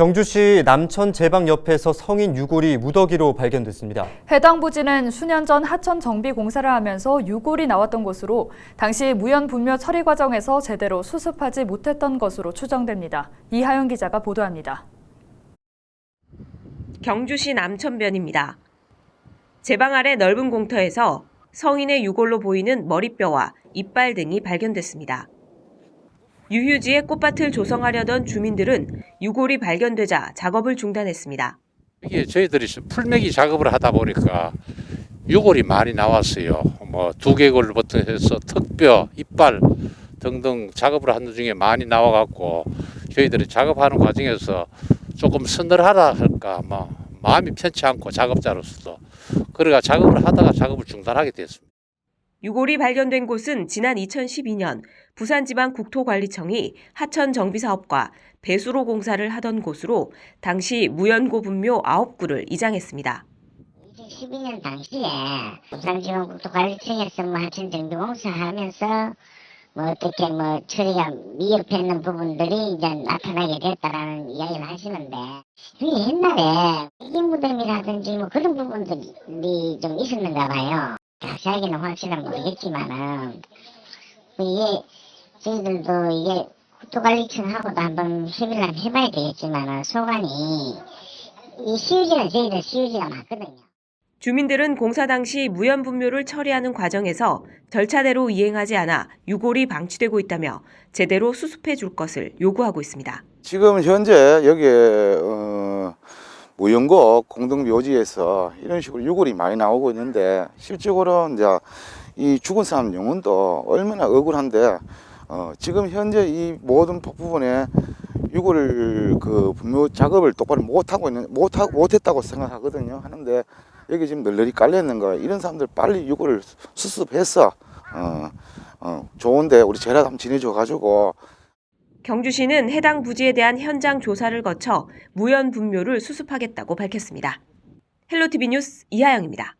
경주시 남천 제방 옆에서 성인 유골이 무더기로 발견됐습니다. 해당 부지는 수년 전 하천 정비 공사를 하면서 유골이 나왔던 것으로 당시 무연 분묘 처리 과정에서 제대로 수습하지 못했던 것으로 추정됩니다. 이하영 기자가 보도합니다. 경주시 남천변입니다. 제방 아래 넓은 공터에서 성인의 유골로 보이는 머리뼈와 이빨 등이 발견됐습니다. 유휴지에 꽃밭을 조성하려던 주민들은 유골이 발견되자 작업을 중단했습니다. 이게 저희들이 풀매기 작업을 하다 보니까 유골이 많이 나왔어요. 뭐 두개골부터 해서 턱뼈, 이빨 등등 작업을 하는 중에 많이 나와갖고 저희들이 작업하는 과정에서 조금 서늘하다 할까 뭐 마음이 편치 않고 작업자로서도 그래가 작업을 하다가 작업을 중단하게 됐습니다. 유골이 발견된 곳은 지난 2012년 부산지방국토관리청이 하천 정비사업과 배수로 공사를 하던 곳으로 당시 무연고 분묘 9구를 이장했습니다. 2012년 당시에 부산지방국토관리청에서 뭐 하천 정비 공사하면서 뭐 어떻게 뭐 처리가 미흡했는 부분들이 이제 나타나게 됐다라는 이야기를 하시는데 옛날에 이기 무덤이라든지 뭐 그런 부분들이 좀 있었는가 봐요. 자세하게는 확실한 모르겠지만은 이게 저희들도 이게 국토관리청하고도 한번 협의를 한번 해봐야 되겠지만은 소관이 이 시유지는 저희들 시유지가 많거든요. 주민들은 공사 당시 무연 분묘를 처리하는 과정에서 절차대로 이행하지 않아 유골이 방치되고 있다며 제대로 수습해 줄 것을 요구하고 있습니다. 지금 현재 여기에 어, 무연고 공동묘지에서 이런 식으로 유골이 많이 나오고 있는데 실적으로 이제 이 죽은 사람 영혼도 얼마나 억울한데 어, 지금 현재 이 모든 부분에 유골 그 분묘 작업을 똑바로 못 하고 있는 못 하고 못했다고 생각하거든요. 하는데 여기 지금 널널이 깔려 있는 거 이런 사람들 빨리 유골을 수습해서 어, 어, 좋은데 우리 제라 한번 지내줘 가지고 경주시는 해당 부지에 대한 현장 조사를 거쳐 무연 분묘를 수습하겠다고 밝혔습니다. 헬로티비 뉴스 이하영입니다.